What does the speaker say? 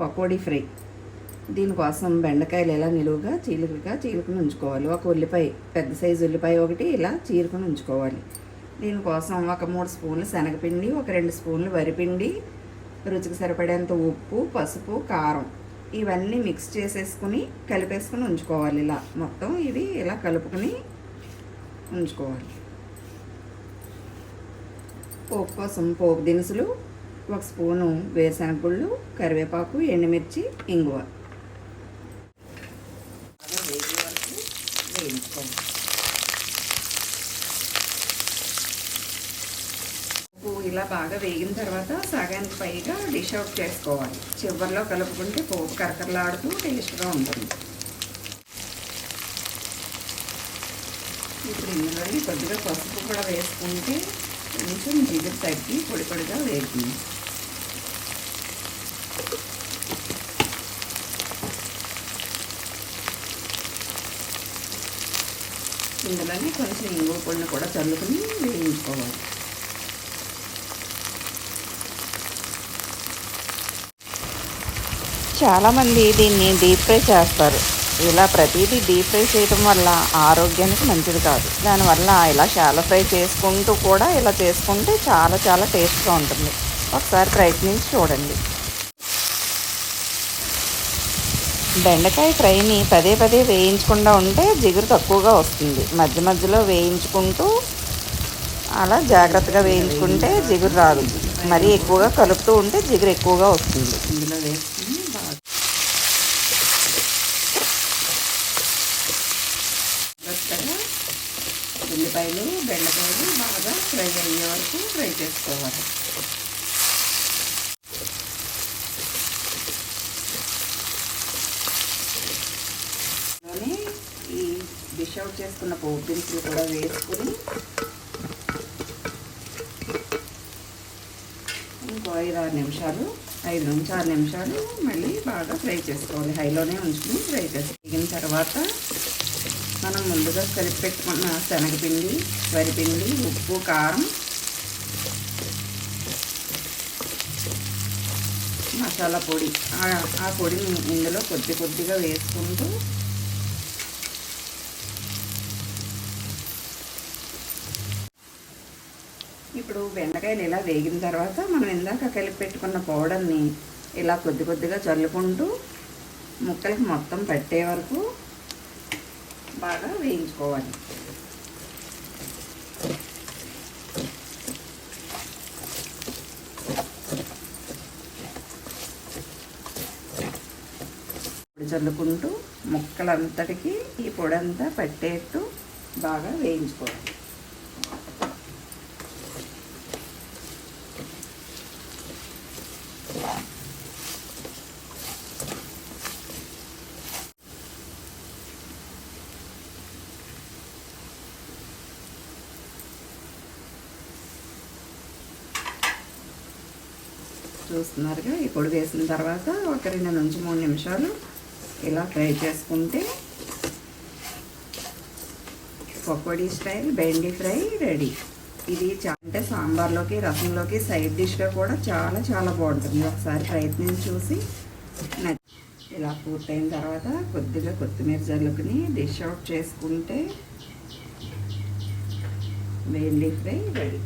Pakodi fry. దీనికోసం బెండకాయలు ఇలా నిలువుగా చీలికలుగా చీలుకుని ఉంచుకోవాలి. ఒక ఉల్లిపాయ పెద్ద సైజు ఉల్లిపాయ ఒకటి ఇలా చీరుకుని ఉంచుకోవాలి. దీనికోసం ఒక మూడు స్పూన్లు శనగపిండి ఒక రెండు స్పూన్లు వరిపిండి రుచికి సరిపడేంత ఉప్పు పసుపు కారం ఇవన్నీ మిక్స్ చేసేసుకుని కలిపేసుకుని ఉంచుకోవాలి. ఇలా మొత్తం ఇది ఇలా కలుపుకుని ఉంచుకోవాలి. పోపు కోసం పోపు దినుసులు ఒక స్పూను వేరుశనగ గుళ్ళు కరివేపాకు ఎండుమిర్చి ఇంగువ. బాగా వేగే ఉప్పు ఇలా బాగా వేగిన తర్వాత సగానికి పైగా డిష్ అవుట్ చేసుకోవాలి. చివరిలో కలుపుకుంటే పోపు కరకరలాడుతూ టేస్ట్గా ఉంటుంది. ఇప్పుడు ఇందులో కొద్దిగా పసుపు కూడా వేసుకుంటే కొంచెం జిగురు తగ్గి పొడి పొడిగా వేగుతుంది ఇందులోనే కొంచెం ఇంగువ పొడిని కూడా చల్లుకుని వేయించుకోవాలి. చాలామంది దీన్ని డీప్ ఫ్రై చేస్తారు. ఇలా ప్రతిదీ డీప్ ఫ్రై చేయటం వల్ల ఆరోగ్యానికి మంచిది కాదు. దానివల్ల ఇలా షాలో ఫ్రై చేసుకుంటూ కూడా ఇలా చేసుకుంటే చాలా చాలా టేస్ట్గా ఉంటుంది. ఒకసారి ప్రయత్నించి చూడండి. బెండకాయ ఫ్రైని పదే పదే వేయించకుండా ఉంటే జిగురు తక్కువగా వస్తుంది. మధ్య మధ్యలో వేయించుకుంటూ అలా జాగ్రత్తగా వేయించుకుంటే జిగురు రాదు. మరీ ఎక్కువగా కలుపుతూ ఉంటే జిగురు ఎక్కువగా వస్తుంది ఇందులో వేసుకుని బాగా జాగ్రత్తగా ఉల్లిపాయలు బెండకాయలు బాగా ఫ్రై అయ్యే వరకు ఫ్రై చేసుకోవాలి. ఈ డిష్ అవుట్ చేసుకున్న పోపు దినుసులు కూడా వేసుకుని ఇంకో ఐదు ఆరు నిమిషాలు ఐదు నుంచి ఆరు నిమిషాలు మళ్ళీ బాగా ఫ్రై చేసుకోవాలి. హైలోనే ఉంచుకుని ఫ్రై చేసుకోవాలి తర్వాత మనం ముందుగా కలిపి పెట్టుకున్న శనగపిండి వరిపిండి ఉప్పు కారం మసాలా పొడి. ఆ- పొడిని ఇందులో కొద్ది కొద్దిగా వేసుకుంటూ ఇప్పుడు బెండకాయలు ఇలా వేగిన తర్వాత మనం ఇందాక కలిపి పెట్టుకున్న పౌడర్ని ఇలా కొద్ది కొద్దిగా చల్లుకుంటూ ముక్కలకి మొత్తం పట్టే వరకు బాగా వేయించుకోవాలి. చల్లుకుంటూ ముక్కలంతటికి ఈ పొడంతా పట్టేట్టు బాగా వేయించుకోవాలి. చూస్తున్నారుగా. ఈ పొడి వేసిన తర్వాత ఒక రెండు నుంచి మూడు నిమిషాలు ఇలా ఫ్రై చేసుకుంటే పకోడీ స్టైల్ బెండి ఫ్రై రెడీ. ఇది అంటే సాంబార్లోకి రసంలోకి సైడ్ డిష్గా కూడా చాలా చాలా బాగుంటుంది. ఒకసారి ప్రయత్నించి చూసి ఇలా పూర్తయిన తర్వాత కొద్దిగా కొత్తిమీర జల్లుకుని డిష్ అవుట్ చేసుకుంటే బెండి ఫ్రై రెడీ.